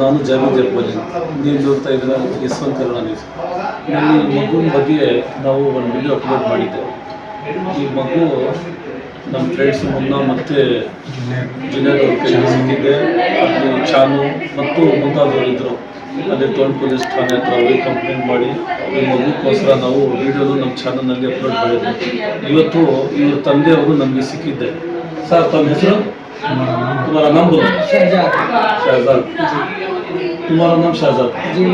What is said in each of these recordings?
ನಾನು ಜಾಮೀನು ಜರ್ಪಲ್ಲಿ ನೀವು ನೋಡ್ತಾ ಇದ್ದೀರ ಯಶವಂತ ನ್ಯೂಸ್ ನಾನು ಈ ಮಗುವಿನ ಬಗ್ಗೆ ನಾವು ಒಂದು ವಿಡಿಯೋ ಅಪ್ಲೋಡ್ ಮಾಡಿದ್ದೆ. ಈ ಮಗು ನಮ್ಮ ಫ್ರೆಂಡ್ಸ್ ಮುನ್ನ ಮತ್ತು ಜುನಿಯರ್ ಕೈಗೆ ಸಿಕ್ಕಿದ್ದೆ ಅಲ್ಲಿ ಚಾನು ಮತ್ತು ಮುಂತಾದವರು ಇದ್ದರು ಅಲ್ಲಿ ಟೋಲ್ ಪೊಲೀಸ್ ಠಾಣೆ ಹತ್ರ ಹೋಗಿ ಕಂಪ್ಲೇಂಟ್ ಮಾಡಿ. ಈ ಮಗುಕ್ಕೋಸ್ಕರ ನಾವು ವಿಡಿಯೋನು ನಮ್ಮ ಚಾನಲ್ನಲ್ಲಿ ಅಪ್ಲೋಡ್ ಮಾಡಿದ್ವಿ. ಇವತ್ತು ಇವ್ರ ತಂದೆಯವರು ನಮಗೆ ಸಿಕ್ಕಿದ್ದೆ. ಸರ್, ತಮ್ಮ ಹೆಸರು? तुम्हारा नाम बोलो शहजाद शहजाद तुम्हारा नाम शहजाद जी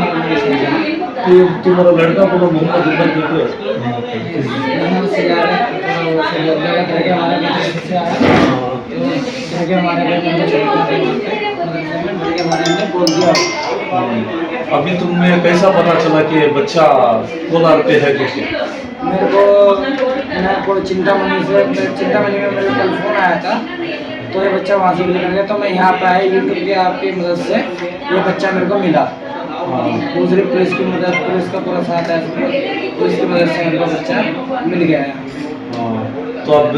तुम्हारा लड़का बोलो मोहम्मद कहते हो अभी तुम्हें कैसा पता चला कि बच्चा कोलार पे है क्योंकि मेरे को मेरे को चिंतामणि से मनी में मेरे कल फ़ोन आया था। तो ये बच्चा वहाँ से निकल गया तो मैं यहाँ पे आया यूट्यूब की आपकी मदद से ये बच्चा मेरे को मिला। दूसरी पुलिस की मदद पुलिस का पूरा साथ है पुलिस की मदद से मेरे को बच्चा मिल गया है। हाँ, तो अब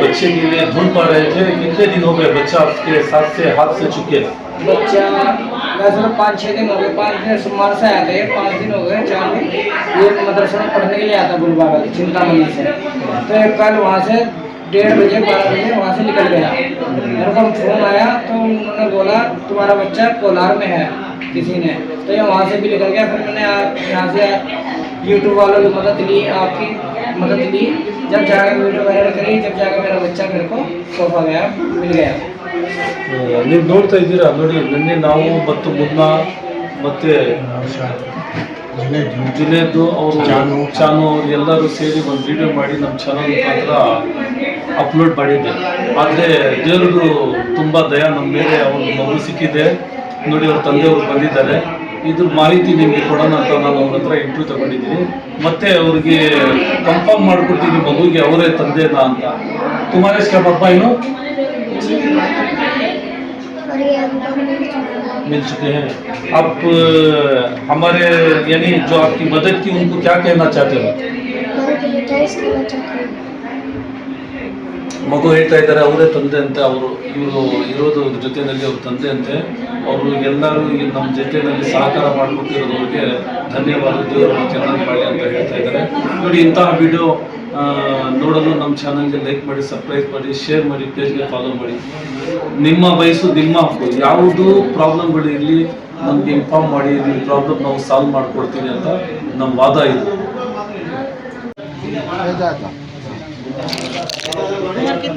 बच्चे के लिए ढूंढ पा रहे थे कितने दिन हो गए बच्चा आपके साथ से हाथ से चुके? बच्चा वैसे तो पाँच छः दिन हो गए पाँच दिन सोमवार से आया था ये पाँच दिन हो गए चार दिन। ये मदरसे में पढ़ने के लिए था गुलबागा चिंतामणि से। तो एक कल वहाँ से डेढ़ बजे बारह बजे वहाँ से निकल गया मेरे को फोन आया तो उन्होंने बोला तुम्हारा बच्चा कोलार में है किसी ने तो ये वहाँ से भी निकल गया फिर मैंने आप यहाँ से यूट्यूब वालों की मदद ली आपकी मदद ली जब जाकर वीडियो वायरल करी जब जाकर मेरा बच्चा मेरे को सोफा गया मिल गया ನೀವು ನೋಡ್ತಾ ಇದ್ದೀರಾ ನೋಡಿ ನಿನ್ನೆ ನಾವು ಮತ್ತು ಮುನ್ನ ಮತ್ತೆ ಜುನೇದ್ ಅವರು ಚಾನು. ಚಾನು ಅವ್ರು ಎಲ್ಲರೂ ಸೇರಿ ಒಂದು ವಿಡಿಯೋ ಮಾಡಿ ನಮ್ಮ ಚಾನಲ್ ಮುಖಾಂತರ ಅಪ್ಲೋಡ್ ಮಾಡಿದ್ದೆ ಆದರೆ ದೇವ್ರಿಗೂ ತುಂಬ ದಯ ನಮ್ಮ ಮೇಲೆ ಅವ್ರ ಮಗು ಸಿಕ್ಕಿದೆ ನೋಡಿ ಅವ್ರ ತಂದೆಯವರು ಬಂದಿದ್ದಾರೆ ಇದ್ರ ಮಾಹಿತಿ ನಿಮಗೆ ಕೊಡೋಣ ಅಂತ ನಾನು ಅವ್ರ ಹತ್ರ ಇಂಟರ್ವ್ಯೂ ತಗೊಂಡಿದ್ದೀನಿ ಮತ್ತೆ ಅವ್ರಿಗೆ ಕನ್ಫರ್ಮ್ ಮಾಡಿಕೊಡ್ತೀನಿ ಮಗುಗೆ ಅವರೇ ತಂದೆನಾ ಅಂತ ತುಮಾರೇ ಸ್ಕ್ಯಾಪ್ ಅಪ್ಪ ಏನು और ये हमको मिल चुका है मिल चुके हैं आप अ, हमारे यानी जो आपकी मदद की उनको क्या कहना चाहते हो ಮಗು ಹೇಳ್ತಾ ಇದ್ದಾರೆ, ಅವರೇ ತಂದೆ ಅಂತೆ ಅವರು ಇವರು ಇರೋದು ಅವ್ರ ಜೊತೆಯಲ್ಲಿ ಅವ್ರ ತಂದೆ ಅಂತೆ ಅವರು ಎಲ್ಲರೂ ನಮ್ಮ ಜೊತೆಯಲ್ಲಿ ಸಹಕಾರ ಮಾಡಿಕೊಟ್ಟಿರೋದವ್ರಿಗೆ ಧನ್ಯವಾದ, ದೇವರು ಚೆನ್ನಾಗಿ ಮಾಡಿ ಅಂತ ಹೇಳ್ತಾ ಇದ್ದಾರೆ. ನೋಡಿ, ಇಂತಹ ವಿಡಿಯೋ ನೋಡಲು ನಮ್ಮ ಚಾನಲ್ಗೆ ಲೈಕ್ ಮಾಡಿ ಸಬ್ಸ್ಕ್ರೈಬ್ ಮಾಡಿ ಶೇರ್ ಮಾಡಿ ಪೇಜ್ಗೆ ಫಾಲೋ ಮಾಡಿ. ನಿಮ್ಮ ವಯಸ್ಸು, ನಿಮ್ಮ ಹಕ್ಕು, ಯಾವುದು ಪ್ರಾಬ್ಲಮ್ಗಳು ಇರಲಿ, ನಮಗೆ ಇನ್ಫಾರ್ಮ್ ಮಾಡಿ, ನಿಮ್ಮ ಪ್ರಾಬ್ಲಮ್ ನಾವು ಸಾಲ್ವ್ ಮಾಡಿಕೊಡ್ತೀವಿ ಅಂತ ನಮ್ಮ ವಾದ ಇದು.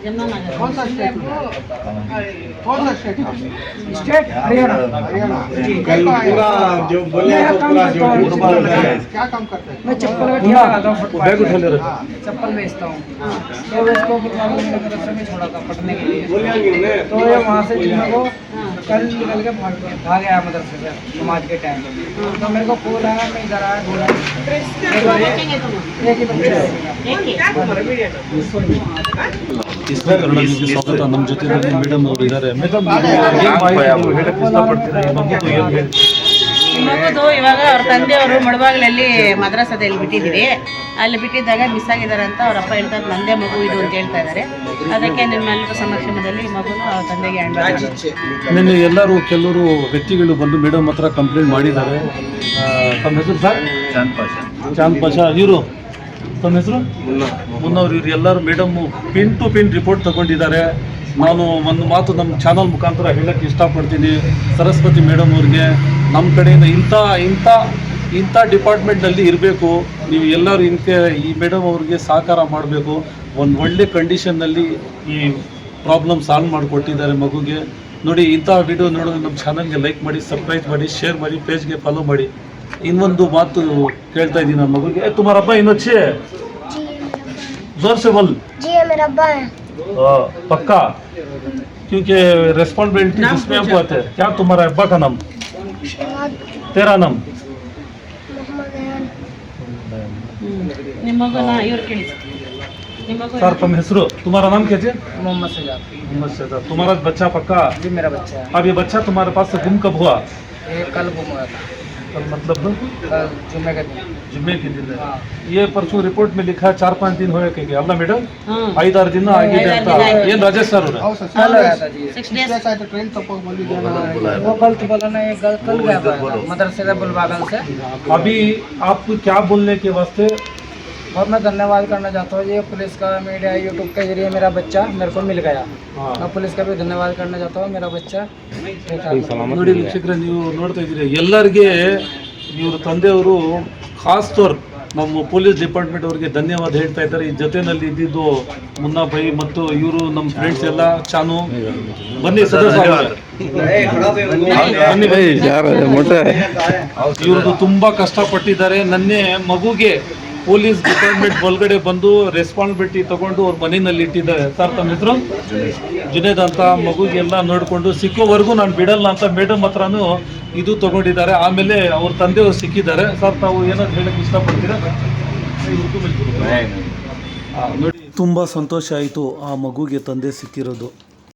कौन सा स्टेट कौन सा स्टेट स्टेट हरियाणा हरियाणा पूरा जो बोले तो पूरा जो क्या काम करते हैं मैं चप्पल में ठीक लगाता हूँ बैग उठा ले रहा चप्पल बेचता हूँ तो उसको में छोड़ा था पढ़ने के लिए तो ये वहाँ से जिनको कल निकल के भाग भाग गया मदरसे से नमाज़ के टाइम पे तो मेरे को फ़ोन आया मैं इधर आया बोला एक ही बच्चे एक ही। ಇಸ್ಲಾಂ ಕನ್ನಡ ನ್ಯೂಸ್ಗೆ ಸ್ವಾಗತ ನಮ್ಮ ಜೊತೆಯಲ್ಲಿ ಮೇಡಮ್ ಅವರು ಇದ್ದಾರೆ. ಮೇಡಮ್ ಹೇಳಕ್ಕೆ ಇಷ್ಟಪಡ್ತೀರಾ? ಈ ಮಗುದು ಏನು ಮಗುದು ಇವಾಗ ಅವ್ರ ತಂದೆಯವರು ಮುಳಬಾಗಿಲಲ್ಲಿ ಮದ್ರಾಸದಲ್ಲಿ ಬಿಟ್ಟಿದ್ದೀವಿ ಅಲ್ಲಿ ಬಿಟ್ಟಿದ್ದಾಗ ಮಿಸ್ ಆಗಿದ್ದಾರೆ ಅಂತ ಅವ್ರ ಅಪ್ಪ ಹೇಳ್ತಾರೆ ನಂದೇ ಮಗು ಇದು ಅಂತ ಹೇಳ್ತಾ ಇದ್ದಾರೆ. ಅದಕ್ಕೆ ನಿಮ್ಮೆಲ್ಲರ ಸಮಕ್ಷಮದಲ್ಲಿ ಈ ಮಗುನು ಅವ್ರ ತಂದೆಗೆ ಹ್ಯಾಂಡ್ ನಿನ್ನೆ ಎಲ್ಲರೂ ಕೆಲವರು ವ್ಯಕ್ತಿಗಳು ಬಂದು ಮೇಡಮ್ ಹತ್ರ ಕಂಪ್ಲೇಂಟ್ ಮಾಡಿದ್ದಾರೆ. ತಮ್ಮ ಹೆಸರು ಸರ್? ಚಾಂದ್ ಪಾಷಾ. ಚಾಂದ್ ಪಾಷಾ. ಇವರು? ತಮ್ಮ ಹೆಸರು? ಮುನ್ನವ್ರು ಇವ್ರು ಎಲ್ಲರೂ madam pin to pin report ತಗೊಂಡಿದ್ದಾರೆ. ನಾನು ಒಂದು ಮಾತು ನಮ್ಮ ಚಾನಲ್ ಮುಖಾಂತರ ಹೇಳಕ್ಕೆ ಇಷ್ಟಪಡ್ತೀನಿ. ಸರಸ್ವತಿ ಮೇಡಮ್ ಅವ್ರಿಗೆ ನಮ್ಮ ಕಡೆಯಿಂದ ಇಂಥ ಇಂಥ ಇಂಥ ಡಿಪಾರ್ಟ್ಮೆಂಟ್ನಲ್ಲಿ ಇರಬೇಕು. ನೀವು ಎಲ್ಲರೂ ಇಂಥ ಈ ಮೇಡಮ್ ಅವ್ರಿಗೆ ಸಹಕಾರ ಮಾಡಬೇಕು. ಒಂದು ಒಳ್ಳೆ ಕಂಡೀಷನ್ನಲ್ಲಿ ಈ ಪ್ರಾಬ್ಲಮ್ ಸಾಲ್ವ್ ಮಾಡಿಕೊಟ್ಟಿದ್ದಾರೆ ಮಗುಗೆ. ನೋಡಿ ಇಂಥ ವಿಡಿಯೋ ನೋಡೋದು ನಮ್ಮ ಚಾನಲ್ಗೆ ಲೈಕ್ ಮಾಡಿ ಸಬ್ಸ್ಕ್ರೈಬ್ ಮಾಡಿ ಶೇರ್ ಮಾಡಿ ಪೇಜ್ಗೆ ಫಾಲೋ ಮಾಡಿ. ಇನ್ನೊಂದು ಮಾತು ಕೇಳ್ತಾ ಇದ್ದೀನಿ ನನ್ನ ಮಗುಗೆ ಏ, ತುಮಾರ ಹಬ್ಬ ಇನ್ನೊಚ್ಚೆ जी ये मेरा अब्बा है जोर से बोल जी ये मेरा अब्बा है हाँ, पक्का क्योंकि रिस्पॉन्सिबिलिटी नाम जिसमें पूछा। हमको आते हैं क्या तुम्हारा अब्बा का नाम शहाद तेरा नाम मोहम्मद अयान ನಿಮ್ಮ ಮಗನ ಇವ್ರು ಕೇಳಿ ನಿಮ್ಮ ಮಗು सर तुम हेसरो तुम्हारा नाम क्या है मोहम्मद सजाद मोहम्मद शहजाद तुम्हारा बच्चा पक्का जी मेरा बच्चा है अब ये बच्चा तुम्हारे पास से गुम कब हुआ ये कल गुम हुआ था कल मतलब ना कल जुम्मे के दिन जुम्मे के दिन है हाँ ये परसों रिपोर्ट में लिखा है चार पाँच दिन होए के ಅಲ್ಲ ಮೇಡಮ್ ಹಾಂ ಐದಾರು ದಿನ ಆಗಿದೆ ಐದಾರು ಅಂತ ದಿನ ಆಗಿದೆ. ಏನ್ ರಾಜೇಶ್ ಸರ್ ಅವ್ರೆ कल आया था जी ಸಿಕ್ಸ್ ಡೇಸ್ ट्रेन तपक बंदी वो गलत बोला ना ये गलत कल गया था मदरसे से बुलबागल से अभी आपको क्या बोलने के वास्ते और मैं धन्यवाद करना चाहता हूँ ये पुलिस का मीडिया यूट्यूब के जरिए मेरा बच्चा मेरे को मिल गया हाँ। मैं पुलिस का भी धन्यवाद करना चाहता हूँ मेरा बच्चा ठीक है ನೋಡಿ ವೀಕ್ಷಕರೇ ನೀವು ನೋಡ್ತಾ ಇದ್ದೀರಿ ಎಲ್ಲರಿಗೆ ಇವ್ರ ತಂದೆಯವರು ಖಾಸ್ ತೋರ್ ನಮ್ಮ ಪೊಲೀಸ್ ಡಿಪಾರ್ಟ್ಮೆಂಟ್ ಅವರಿಗೆ ಧನ್ಯವಾದ ಹೇಳ್ತಾ ಇದ್ದಾರೆ ಈ ಜೊತೆನಲ್ಲಿ ಇದ್ದಿದ್ದು ಮುನ್ನಾ ಬೈ ಮತ್ತು ಇವರು ನಮ್ಮ ಫ್ರೆಂಡ್ಸ್ ಎಲ್ಲ ಚಾನು ಬನ್ನಿ ಸದಸ್ಯ ಬನ್ನಿ, ಬನ್ನಿ. ಇವ್ರದ್ದು ತುಂಬಾ ಕಷ್ಟಪಟ್ಟಿದ್ದಾರೆ ನನ್ನೆ ಮಗುಗೆ ಪೊಲೀಸ್ ಡಿಪಾರ್ಟ್ಮೆಂಟ್ ಒಳಗಡೆ ಬಂದು ರೆಸ್ಪಾನ್ಸಿಬಿಲಿಟಿ ತಗೊಂಡು ಅವ್ರ ಮನೆಯಲ್ಲಿ ಇಟ್ಟಿದ್ದಾರೆ ಸರ್ ತಮ್ಮ ಹೆಸರು? ಜುನೇದ್ ಅಂತ ಮಗುಗೆಲ್ಲ ನೋಡಿಕೊಂಡು ಸಿಕ್ಕೋವರೆಗೂ ನಾನು ಬಿಡಲ್ಲ ಅಂತ ಮೇಡಮ್ ಹತ್ರನೂ ಇದು ತಗೊಂಡಿದ್ದಾರೆ. ಆಮೇಲೆ ಅವ್ರ ತಂದೆಯವರು ಸಿಕ್ಕಿದ್ದಾರೆ. ಸರ್, ತಾವು ಏನಾದ್ರು ಹೇಳಕ್ಕೆ ಇಷ್ಟಪಡ್ತೀರಾ? ನೋಡಿ ತುಂಬ ಸಂತೋಷ ಆಯಿತು ಆ ಮಗುಗೆ ತಂದೆ ಸಿಕ್ಕಿರೋದು.